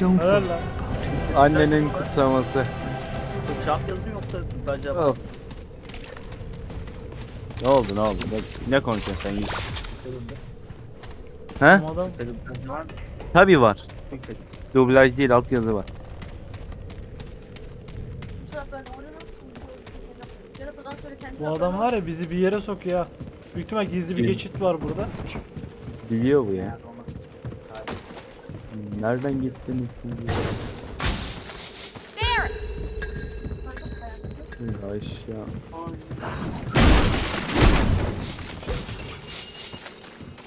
Don't Helal worry. lan. Annenin kutsaması. Çap yazı yoksa acaba. Of. Ne oldu ne oldu? Ne, ne konuşuyorsun sen? He? Bu adam Telefon var mı? Tabii var. Dublaj değil altyazı var. bu adam var ya bizi bir yere sokuyor. Büyük ihtimal gizli bir geçit var burada. Biliyor bu ya. Nereden gittiniz siz ya? Aşağı.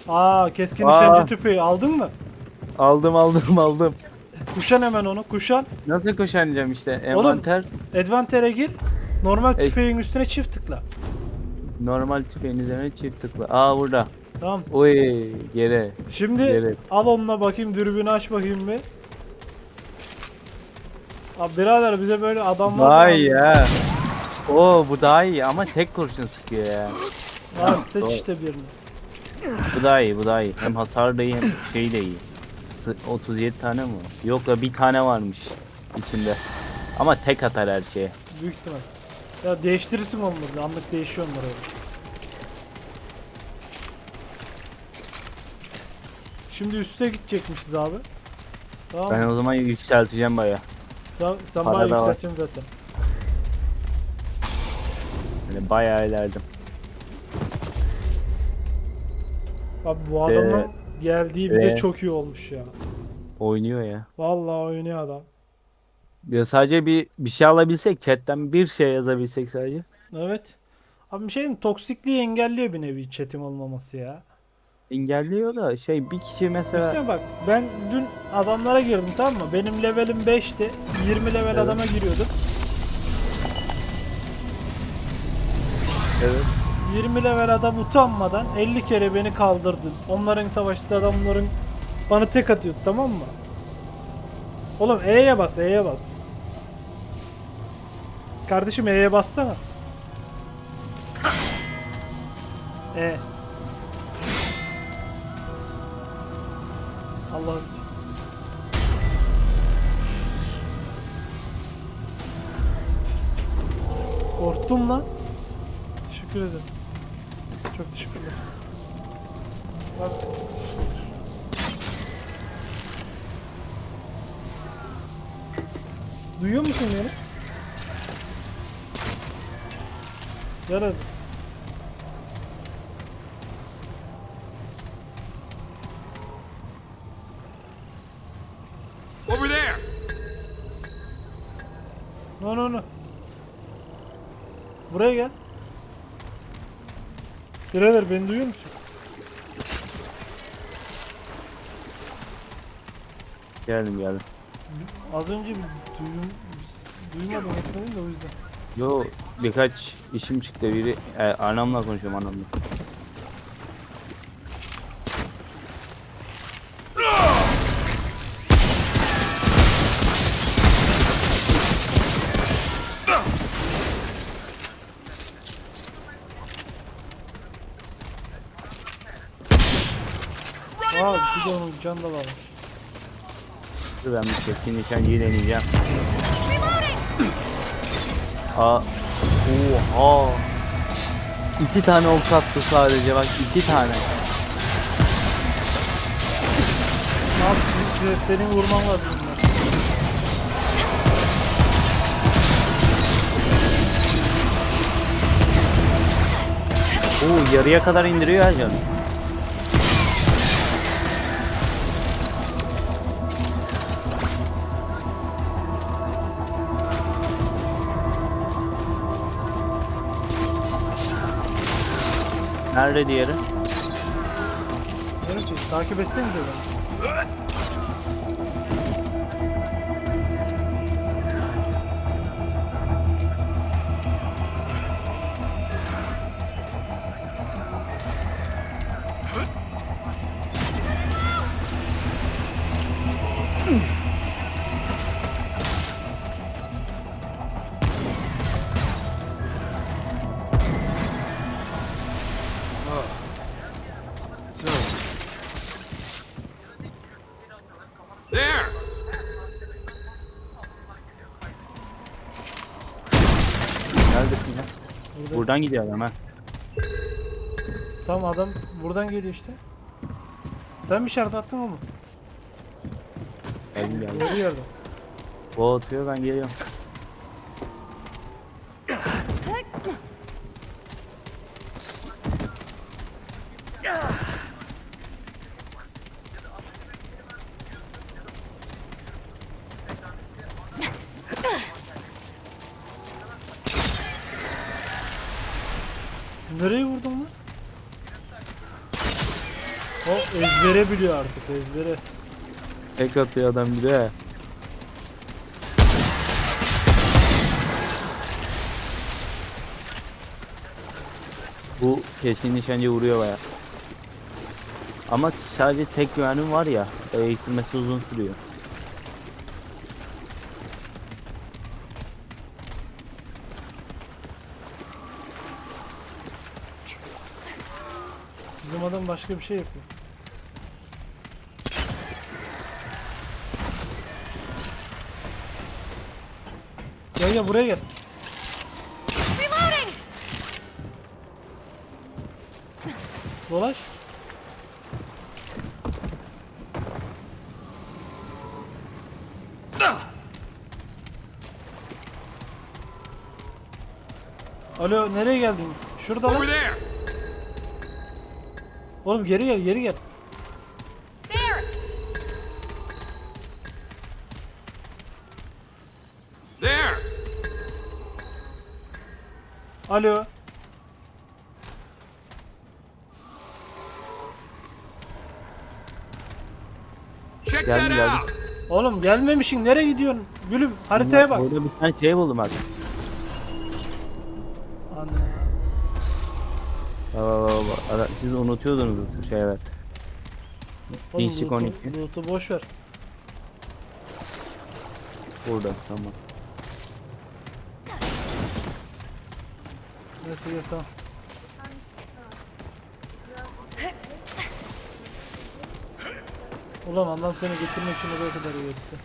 Aa keskin Aa. nişancı tüfeği aldın mı? Aldım aldım aldım. Kuşan hemen onu kuşan. Nasıl kuşanacağım işte? Oğlum. Envanter Advantage'e gir. Normal E- tüfeğin üstüne çift tıkla. normal tüfeğin üzerine çift tıkla. Aa burada. Tamam. Oy yere. Şimdi Evet. al onunla bakayım dürbünü aç bakayım bir. Abi birader bize böyle adamlar Daha iyi ya. Oo bu daha iyi ama tek kurşun sıkıyor ya. Abi seç Doğru. işte birini. Bu daha iyi bu daha iyi. Hem hasar da iyi hem şey de iyi. Sı- 37 tane mi? var? Yok ya bir tane varmış içinde. Ama tek atar her şeye. Büyük ihtimal. Ya değiştirirsin onları. Anlık değişiyor onlar Şimdi üste gidecekmişiz abi. Tamam Ben mı? o zaman yükselteceğim baya. Sen, sen para da var. yükselteceksin zaten. Yani bayağı ilerledim. Abi bu adamın Ee, geldiği bize ee. çok iyi olmuş ya. Oynuyor ya. Vallahi oynuyor adam. Ya sadece bir bir şey alabilsek chatten bir şey yazabilsek sadece. Evet. Abi bir şey mi? Toksikliği engelliyor bir nevi chat'in olmaması ya. Engelliyor da şey bir kişi mesela Düşünsene bak ben dün adamlara girdim tamam mı? Benim levelim 5'ti. 20 level Evet. adama giriyordum. evet. 20 level adam utanmadan 50 kere beni kaldırdı. Onların savaştığı adamların bana tek atıyordu tamam mı? Oğlum E'ye bas E'ye bas. Kardeşim E'ye bassana. E. Allah'ım. Korktum lan. Teşekkür ederim. Çok teşekkürler. Duyuyor musun beni? Gel No no no. Buraya gel. Birader beni duyuyor musun? Geldim geldim. Az önce bir duyum, duymadım etmedim de o yüzden. Yo birkaç işim çıktı biri e, anamla konuşuyorum anamla. Onun can da varmış. Dur ben bir keskin nişancıyı deneyeceğim. Aa. Oha. İki tane ok attı sadece bak iki tane. Abi se- senin vurman lazım bunlar. Oo yarıya kadar indiriyor ya canım. Nerede diğeri? Canım şey, takip etsenize beni. So, Buradan gidiyor adam ha. Tamam adam buradan geliyor işte. Sen mi işaret attın mu? Geldim geldim. Doğru yerde. O atıyor ben geliyorum. Nereye vurdun lan? O ezbere biliyor artık ezbere. Tek atıyor adam bir de. Bu keskin nişancı vuruyor baya. Ama sadece tek güvenim var ya. Eğitilmesi uzun sürüyor. Bizim adam başka bir şey yapıyor. Gel gel buraya gel. Reloading! Dolaş. Alo nereye geldin? Şurada lan. Oğlum geri gel geri gel. Alo. Geldim, geldim. Oğlum gelmemişsin nereye gidiyorsun? Gülüm haritaya bak. Orada bir tane şey buldum abi. Anne. Baba baba baba. Siz unutuyordunuz bu şey evet. Oğlum 12. loot'u boş ver. Burada tamam. Gel tamam. Ulan adam seni getirmek için oraya kadar iyi etti.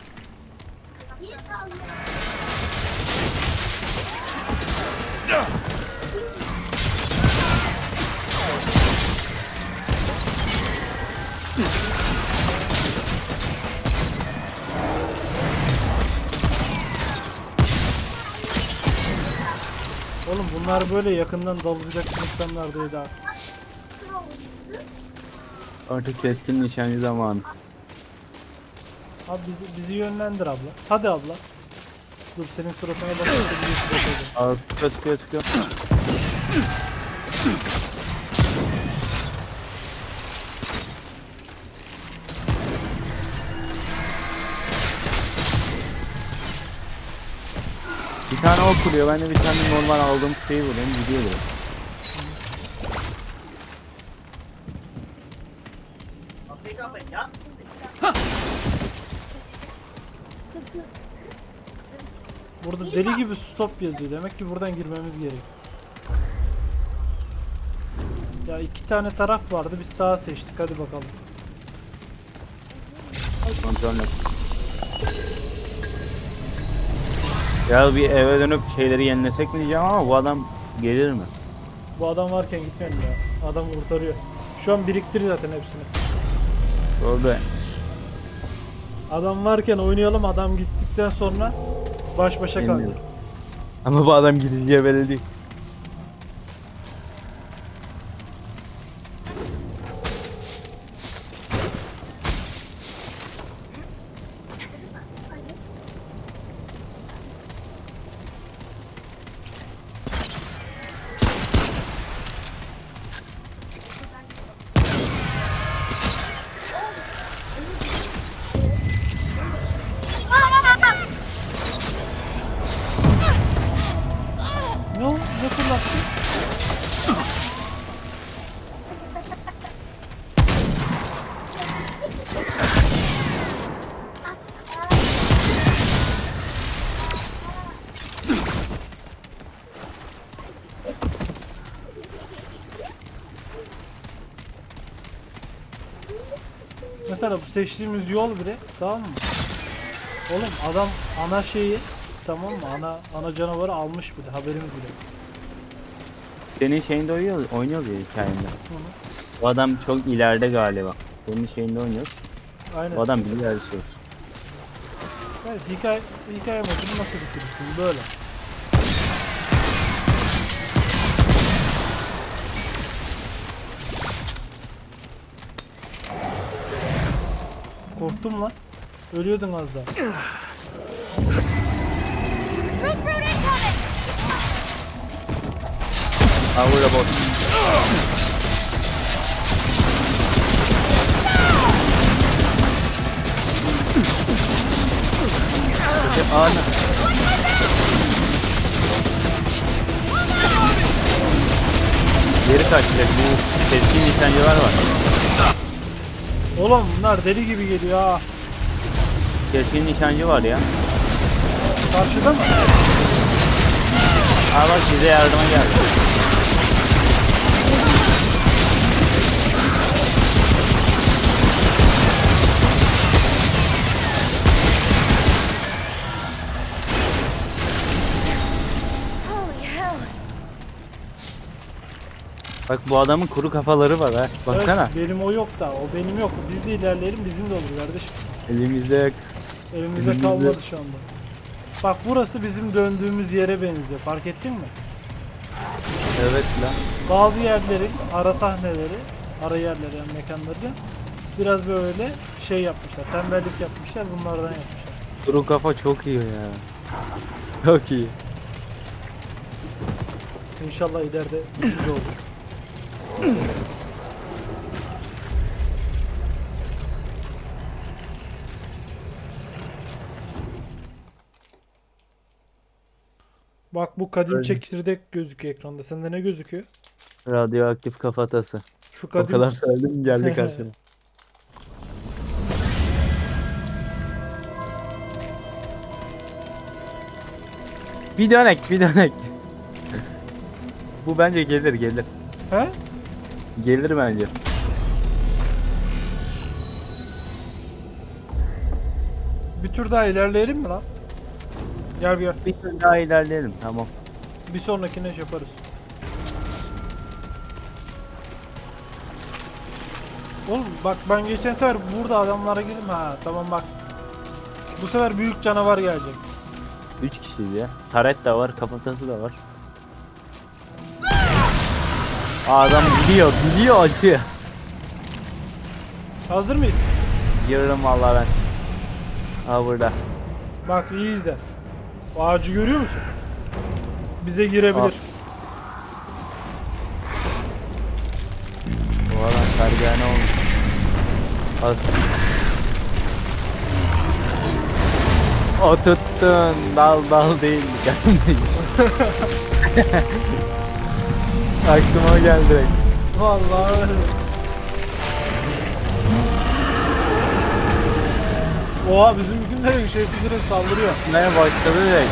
Oğlum bunlar böyle yakından dalacak insanlar değil abi. Artık keskin nişancı zamanı. Abi bizi, bizi yönlendir abla. Hadi abla. Dur senin suratına bakıp bir suratına. Aa tıkıyor Bir tane ok vuruyor. Ben de bir tane normal aldığım şeyi vurayım. Gidiyor direkt. Burada deli gibi stop yazıyor. Demek ki buradan girmemiz gerek. Ya iki tane taraf vardı. Biz sağa seçtik. Hadi bakalım. Kontrol. Ya bir eve dönüp şeyleri yenilesek mi diyeceğim ama bu adam gelir mi? Bu adam varken gitmeyelim ya. Adam kurtarıyor. Şu an biriktiriyor zaten hepsini. Orada Adam varken oynayalım. Adam gittikten sonra baş başa. Bilmiyorum. Ama bu adam gidince belli değil. Mesela bu seçtiğimiz yol bile tamam mı? Oğlum adam ana şeyi tamam mı? Ana ana canavarı almış bile haberimiz bile. Senin şeyinde oynuyoruz, oynuyoruz ya hikayende. Bu adam çok ileride galiba. Senin şeyinde oynuyoruz. Aynen. Bu adam biliyor her şeyi. Evet, hikaye, hikaye modunu nasıl bitirirsin? Böyle. Korktum lan. Ölüyordun az daha. Ha burada bot. Ana. Geri kaç direkt bu keskin nişancılar var. Oğlum bunlar deli gibi geliyor ha. Keskin nişancı var ya. Karşıda mı? Aa bak size yardıma geldi. Bak bu adamın kuru kafaları var ha. Baksana. Evet, benim o yok da. O benim yok. Biz de ilerleyelim bizim de olur kardeşim. Elimizde yok. Elimizde Elimizde- kalmadı şu anda. Bak burası bizim döndüğümüz yere benziyor. Fark ettin mi? Evet lan. Bazı yerlerin ara sahneleri, ara yerleri yani mekanları biraz böyle şey yapmışlar. Tembellik yapmışlar. Bunlardan yapmışlar. Kuru kafa çok iyi ya. Çok iyi. İnşallah ileride olur. Bak bu kadim Öyle. çekirdek gözüküyor ekranda. Sende ne gözüküyor? Radyoaktif kafatası. Şu O kadim kadar söyledim geldi karşına. bir dönek bir dönek. Bu bence gelir gelir. He? Gelir bence. Bir tur daha ilerleyelim mi lan? Gel gel. Bir tur daha ilerleyelim tamam. Bir sonrakine iş yaparız. Oğlum bak ben geçen sefer burada adamlara girdim ha tamam bak. Bu sefer büyük canavar gelecek. 3 kişiyiz ya. Taret de var, kafatası da var. Adam biliyor, biliyor acı. Hazır mıyız? Yürürüm vallahi ben. Aa burada. Bak iyi izle. O ağacı görüyor musun? Bize girebilir. Al. Bu adam pergane olmuş. Az. O tuttun, dal dal değil gelmiş. Aklıma geldi direkt. Vallahi. Oha bizim bütün de şey direkt saldırıyor. Ne başladı direkt.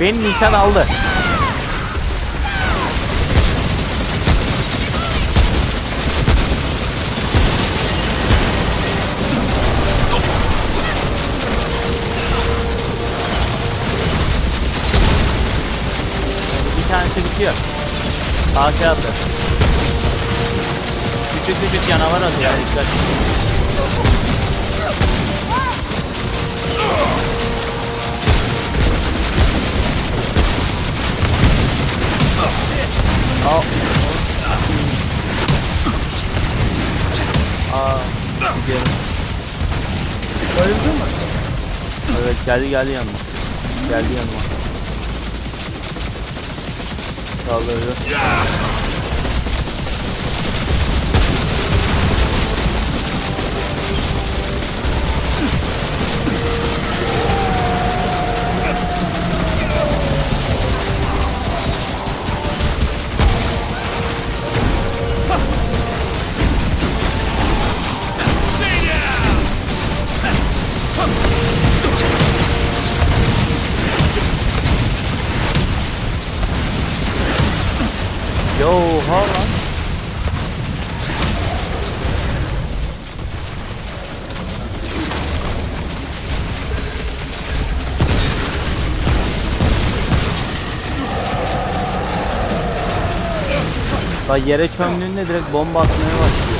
Beni nişan aldı. Sağ şey attı. Küçük küçük canavar atıyor. Dikkat. Al. Aa, gidiyorum. Bayıldın mı? Evet geldi geldi yanıma. Geldi yanıma. Saldırdı. Ya oha lan. Bak yere çömdüğünde direkt bomba atmaya başlıyor.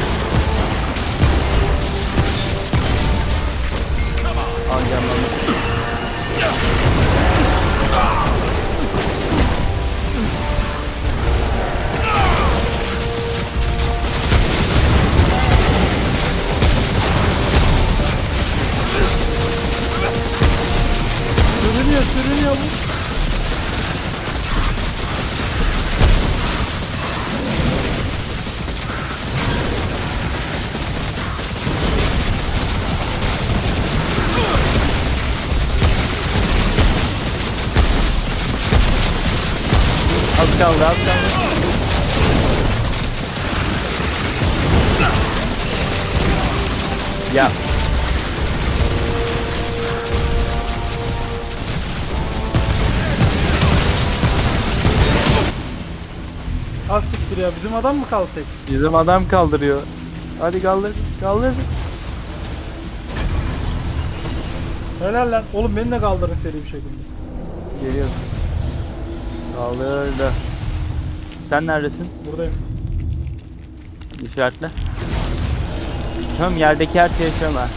Ya Az siktir ya bizim adam mı kaldı tek? bizim adam kaldırıyor. Hadi kaldır kaldır. Helal lan. Oğlum beni de kaldırın seri bir şekilde. Geliyor. Kaldırdı. Sen neredesin? Buradayım. İşaretle. Tamam yerdeki her şöyle. ha.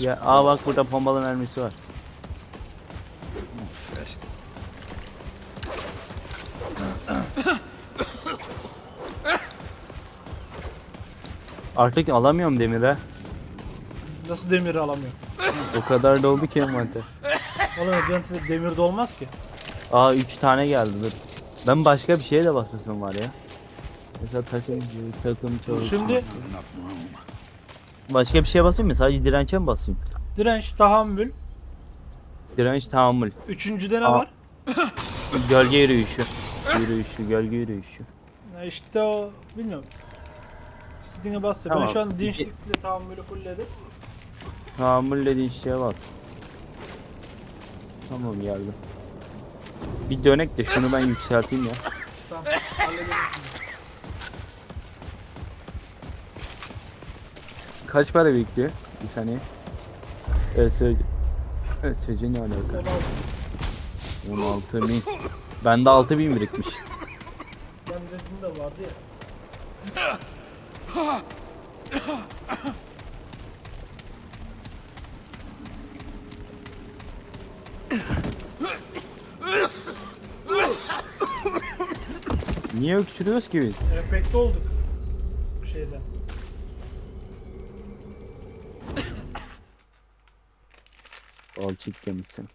Ya aa bak burada pompalı mermisi var. Artık alamıyorum demire. Nasıl demir alamıyor? O kadar doldu ki envanter. Oğlum Resident demir de olmaz ki. Aa 3 tane geldi dur. Ben başka bir şeye de basasım var ya. Mesela takım takım çalışması. Şimdi Başka bir şeye basayım mı? Sadece dirençe mi basayım? direnç, tahammül. Direnç tahammül. Üçüncüde ne Aa. var? Gölge yürüyüşü. Yürüyüşü, gölge yürüyüşü. Ya işte o bilmiyorum. İstediğine bas. da. Ben Tamam. şu an dinçlikle tahammülü fullledim. Tahammül dediğin şeye bas. Tamam geldim. Bir dönek de şunu ben yükselteyim ya. Tamam. halledelim. Kaç para bekliyor? Bir saniye. Evet söyle ne alaka? 16. 16 bin. Bende 6 bin birikmiş. Ben de vardı ya. Niye öksürüyoruz ki biz? Efekte olduk. Şeyden. Alçık yemişsin.